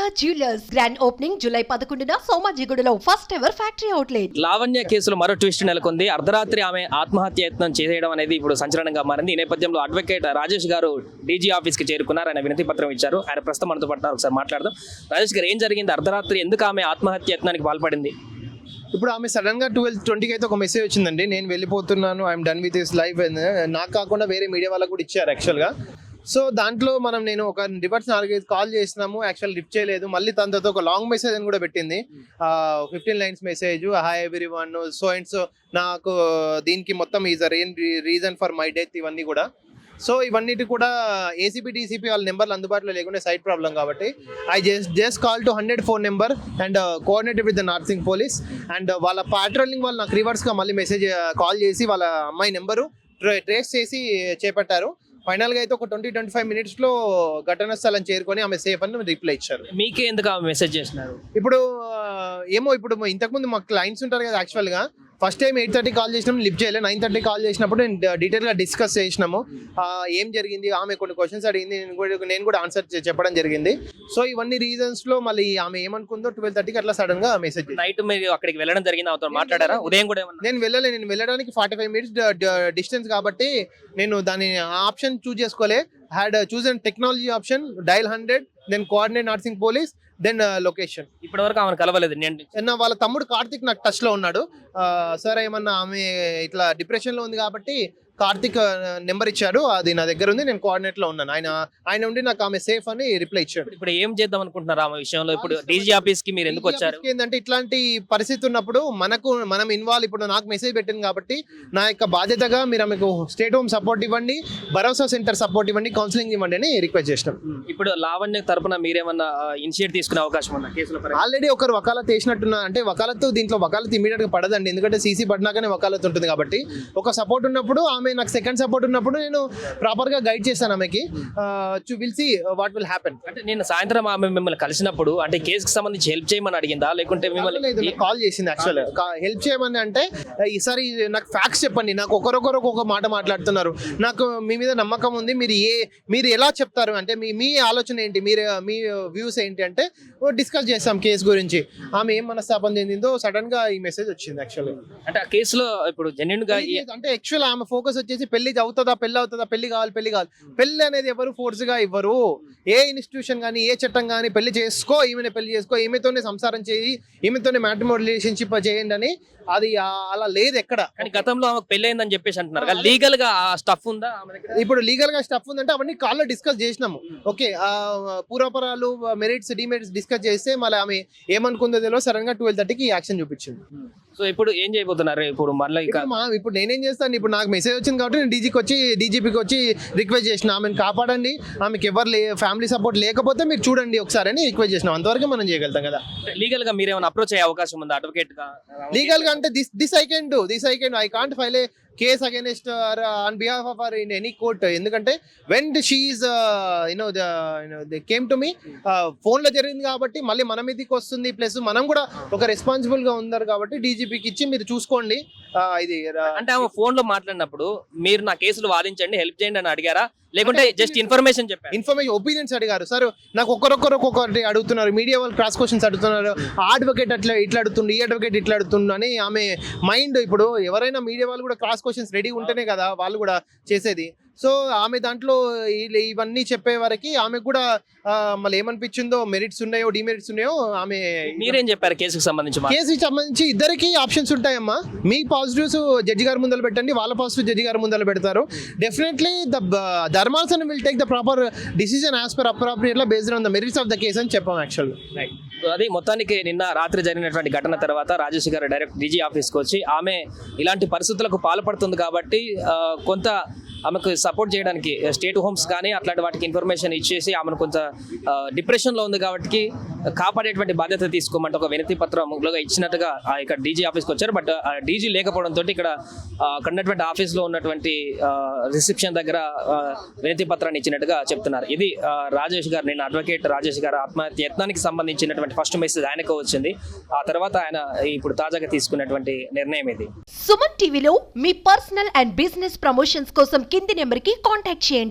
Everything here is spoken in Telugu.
Sharada jewellers grand opening July పదకొండున సోమాజిగూడలో first ever factory outlet Lavanya కేసులో మరో ట్విస్ట్ నెలకొంది. అర్ధరాత్రి ఆమె ఆత్మహత్య యత్నం చేయడం అనేది ఇప్పుడు సంచలనంగా మారింది. ఈ నేపథ్యంలో అడ్వకేట్ రాజేష్ గారు డీజీ ఆఫీస్కి చేరుకున్నారు. ఆయన వినతి పత్రం ఇచ్చారు. ఆయన ప్రస్తుతం మనతో పట్టినారు ఒకసారి మాట్లాడదాం. రాజేష్ గారు ఏం జరిగింది? అర్ధరాత్రి ఎందుకు ఆమె ఆత్మహత్య యత్నానికి పాల్పడింది? ఇప్పుడు ఆమె సడన్గా ట్వెల్వ్ ట్వంటీకి అయితే ఒక మెసేజ్ వచ్చిందండి. నేను వెళ్ళిపోతున్నాను I'm done with this life నాకు కాకుండా వేరే మీడియా వాళ్ళకు కూడా ఇచ్చారు యాక్చువల్గా సో దాంట్లో మనం నేను ఒక రివర్స్ నాలుగైదు కాల్ చేసినాము. యాక్చువల్ లిఫ్ట్ చేయలేదు. మళ్ళీ తన తర్వాత ఒక లాంగ్ మెసేజ్ అని కూడా పెట్టింది. Fifteen lines message hi everyone so and so నాకు దీనికి మొత్తం is reason for my death ఇవన్నీ కూడా. సో ఇవన్నిటి కూడా ఏసీపీ డీసీపీ వాళ్ళ నెంబర్లు అందుబాటులో లేకుండా సైట్ ప్రాబ్లం కాబట్టి. I just just call to hundred phone number and coordinated with the Narsing police and వాళ్ళ పాట్రోలింగ్ వాళ్ళు నాకు రివర్స్గా మళ్ళీ మెసేజ్ కాల్ చేసి వాళ్ళ అమ్మాయి నెంబరు ట్రేస్ చేసి చేపట్టారు. ఫైనల్గా అయితే ఒక ట్వంటీ ట్వంటీ ఫైవ్ మినిట్స్లో ఘటనా స్థలం చేరుకొని ఆమె సేఫ్ అని రిప్లై ఇచ్చారు. మీకే ఎందుకు ఆమె మెసేజ్ చేసినారు? ఇప్పుడు ఏమో ఇప్పుడు ఇంతకుముందు మాకు క్లయింట్స్ ఉంటారు కదా యాక్చువల్గా first time eight thirty call చేసినాం లిఫ్ట్ చేయలేదు. నైన్ థర్టీ కాల్ చేసినప్పుడు నేను డీటెయిల్గా డిస్కస్ చేసినాము. ఏం జరిగింది? ఆమె కొన్ని క్వశ్చన్స్ అడిగింది. నేను కూడా నేను కూడా ఆన్సర్ చెప్పడం జరిగింది. సో ఇవన్నీ రీజన్స్లో మళ్ళీ ఆమె ఏమనుకుందో ట్వెల్వ్ థర్టీకి అట్లా సడన్గా మెసేజ్ నైట్ మీరు అక్కడికి వెళ్ళడం జరిగింది ఆమెతో మాట్లాడారా? ఉదయం కూడా ఏమన్నా? నేను వెళ్ళలే నేను వెళ్ళడానికి ఫార్టీ ఫైవ్ మినిట్స్ డిస్టెన్స్ కాబట్టి నేను దాని ఆప్షన్ చూస్ చేసుకోలే. Had and technology option dial hundred then coordinate Narsing police then location ఇప్పటి వరకు ఆమెను కలవలేదు. నేను నా వాళ్ళ తమ్ముడు కార్తిక్ నాకు టచ్లో ఉన్నాడు. సార్ ఏమన్నా ఆమె ఇట్లా డిప్రెషన్లో ఉంది కాబట్టి కార్తిక్ నెంబర్ ఇచ్చాడు. అది నా దగ్గర ఉంది. నేను కోఆర్డినేట్లో ఉన్నాను. ఆయన ఆయన ఉండి నాకు ఆమె సేఫ్ అని రిప్లై ఇచ్చాడు. ఇప్పుడు ఏం చేద్దాం అనుకుంటున్నారు ఆమె విషయంలో? ఇప్పుడు డీజీ ఆఫీస్కి మీరు ఎందుకు వచ్చారు? ఏంటంటే ఇట్లాంటి పరిస్థితి ఉన్నప్పుడు మనకు మనం ఇన్వాల్వ్ ఇప్పుడు నాకు మెసేజ్ పెట్టింది కాబట్టి నా యొక్క బాధ్యతగా మీరు ఆమెకు స్టేట్ హోమ్ సపోర్ట్ ఇవ్వండి. భరోసా సెంటర్ సపోర్ట్ ఇవ్వండి. కౌన్సిలింగ్ ఇవ్వండి అని రిక్వెస్ట్ చేసినాం. ఇప్పుడు లావణ్య తరపున మీరేమన్నా ఇనిషియేట్ తీసుకునే అవకాశం ఉందా కేసుల ఆల్రెడీ ఒకరు వకాలత్ వేసినట్టున్నా అంటే వకాలత్ దీంట్లో వకాలత్ ఇమీడియట్గా పడదండి. ఎందుకంటే సీసీ పడినాకనే వకాలత్ ఉంటుంది కాబట్టి. ఒక సపోర్ట్ ఉన్నప్పుడు ఆమె నాకు సెకండ్ సపోర్ట్ ఉన్నప్పుడు నేను ప్రాపర్గా గైడ్ చేస్తాను ఆమెకి. To will see what will happen అంటే నేను సాయంత్రం ఆమె మిమ్మల్ని కలిసినప్పుడు అంటే కేసుకి సంబంధించి హెల్ప్ చేయమని అడిగిందా? లేకుంటే మిమ్మల్ని కాల్ చేసింది యాక్చువల్ హెల్ప్ చేయమని అంటే ఈసారి నాకు ఫ్యాక్ట్స్ చెప్పండి. నాకు ఒకరొకరు ఒక్కొక్క మాట మాట్లాడుతున్నారు. నాకు మీ మీద నమ్మకం ఉంది. మీరు ఏ మీరు ఎలా చెప్తారు? అంటే మీ మీ ఆలోచన ఏంటి? మీరు మీ వ్యూస్ ఏంటి? అంటే డిస్కస్ చేస్తాం కేసు గురించి. ఆమె ఏం మనస్తాపం చెందిందో సడన్గా ఈ మెసేజ్ వచ్చింది యాక్చువల్లీ అంటే ఆ కేసులో ఇప్పుడు జెన్యున్గా అంటే యాక్చువల్ ఆమె ఫోకస్ వచ్చేసి పెళ్ళి అవుతుందా పెళ్ళి అవుతుందా పెళ్ళి కావాలి పెళ్ళి కావాలి. పెళ్ళి అనేది ఎవరు ఫోర్స్గా ఇవ్వరు. ఏ ఇన్స్టిట్యూషన్ కానీ ఏ చట్టం కానీ పెళ్ళి చేసుకో ఈమెనే పెళ్ళి చేసుకో ఈమెతోనే సంసారం చేయి ఈమెతోనే మ్యాట్రిమో రిలేషన్షిప్ చేయండి అని అది అలా లేదు ఎక్కడ. కానీ గతంలో ఆమెకు పెళ్ళైందని చెప్పేసి అంటున్నారు. లీగల్గా స్టఫ్ ఉందా ఆమె ఇప్పుడు లీగల్గా స్టఫ్ ఉందంటే అవన్నీ కాల్లో డిస్కస్ చేసినాము. ఓకే పూర్వపరాలు మెరిట్స్ డిమెరిట్స్ డిస్కస్ చేస్తే మళ్ళీ ఆమె ఏమనుకుందో తెలియదు. సడన్గా ట్వెల్వ్ థర్టీకి యాక్షన్ చూపించింది. సో ఇప్పుడు ఏం చేయబోతున్నారు? ఇప్పుడు మళ్ళీ ఇప్పుడు నేనేం చేస్తాను? ఇప్పుడు నాకు మెసేజ్ వచ్చింది కాబట్టి నేను డీజీకి వచ్చి డీజీపీకి వచ్చి రిక్వెస్ట్ చేసిన. ఆమెను కాపాడండి. ఆమెకి ఎవరు లే ఫ్యామిలీ సపోర్ట్ లేకపోతే మీరు చూడండి ఒకసారి అని రిక్వెస్ట్ చేసినాం. అంతవరకు మనం చేయగలుగుతాం కదా. లీగల్గా మీరేమైనా అప్రోచ్ అయ్యే అవకాశం ఉందా? అడ్వకేట్గా? లీగల్గా అంటే this this I can do this I can I can't file a case against on behalf of or in any court. ఎందుకంటే when she is you know the came to me ఫోన్లో జరిగింది కాబట్టి మళ్ళీ మన మీదకి వస్తుంది. ప్లస్ మనం కూడా ఒక రెస్పాన్సిబుల్గా ఉన్నారు కాబట్టి డీజీపీకి ఇచ్చి మీరు చూసుకోండి. ఇది అంటే ఆమె ఫోన్లో మాట్లాడినప్పుడు మీరు నా కేసులు వాదించండి హెల్ప్ చేయండి అని అడిగారా? లేకుంటే జస్ట్ ఇన్ఫర్మేషన్ చెప్పారు. ఇన్ఫర్మేషన్ ఒపీనియన్స్ అడిగారు. సార్ నాకు ఒక్కరొక్కరు ఒక్కొక్కటి అడుగుతున్నారు. మీడియా వాళ్ళు క్రాస్ క్వశ్చన్స్ అడుగుతున్నారు. ఆ అడ్వకేట్ అట్లా ఇట్లా అడుగుతుండు ఈ అడ్వకేట్ ఇట్లా అడుగుతుండు అని ఆమె మైండ్ ఇప్పుడు ఎవరైనా మీడియా వాళ్ళు కూడా క్రాస్ క్వశ్చన్స్ రెడీ ఉంటేనే కదా వాళ్ళు కూడా చేసేది. సో ఆమె దాంట్లో ఇవన్నీ చెప్పే వరకు ఆమె కూడా మళ్ళీ ఏమనిపించిందో మెరిట్స్ ఉన్నాయో డిమెరిట్స్ ఉన్నాయో ఆమె మీరేం చెప్పారు కేసుకు సంబంధించి కేసుకి సంబంధించి ఇద్దరికి ఆప్షన్స్ ఉంటాయమ్మా. మీ పాజిటివ్స్ జడ్జి గారి ముందర పెట్టండి వాళ్ళ పాజిటివ్ జడ్జి గారి ముందర పెడతారు. డెఫినెట్లీ ద ధర్మాసనం will take the proper decision as per అప్రాప్రియేట్లా based on the merits of the case అని చెప్పాం యాక్చువల్ అది మొత్తానికి నిన్న రాత్రి జరిగినటువంటి ఘటన తర్వాత రాజేష్ గారు డైరెక్ట్ డీజీ ఆఫీస్కి వచ్చి ఆమె ఇలాంటి పరిస్థితులకు పాల్పడుతుంది కాబట్టి కొంత ఆమెకు సపోర్ట్ చేయడానికి స్టేట్ హోమ్స్ కానీ అట్లాంటి వాటికి ఇన్ఫర్మేషన్ ఇచ్చేసి ఆమెను కొంచెం డిప్రెషన్లో ఉంది కాబట్టి కాపాడేటువంటి బాధ్యత తీసుకోమంటే ఒక వినతి పత్రంలో ఇచ్చినట్టుగా ఆ ఇక్కడ డీజీ ఆఫీస్కి వచ్చారు. బట్ డీజీ లేకపోవడంతో ఇక్కడ అక్కడ ఉన్నటువంటి ఆఫీస్లో ఉన్నటువంటి రిసెప్షన్ దగ్గర వినతి పత్రాన్ని ఇచ్చినట్టుగా చెప్తున్నారు. ఇది రాజేష్ గారు నేను అడ్వకేట్ రాజేష్ గారు ఆత్మహత్య యత్నానికి సంబంధించినటువంటి ఫస్ట్ మెసేజ్ ఆయనకు వచ్చింది. ఆ తర్వాత ఆయన ఇప్పుడు తాజాగా తీసుకున్నటువంటి నిర్ణయం ఇది. సుమన్ టీవీలో మీ పర్సనల్ అండ్ బిజినెస్ ప్రమోషన్స్ కోసం కింది నెంబర్కి కాంటాక్ట్ చేయండి.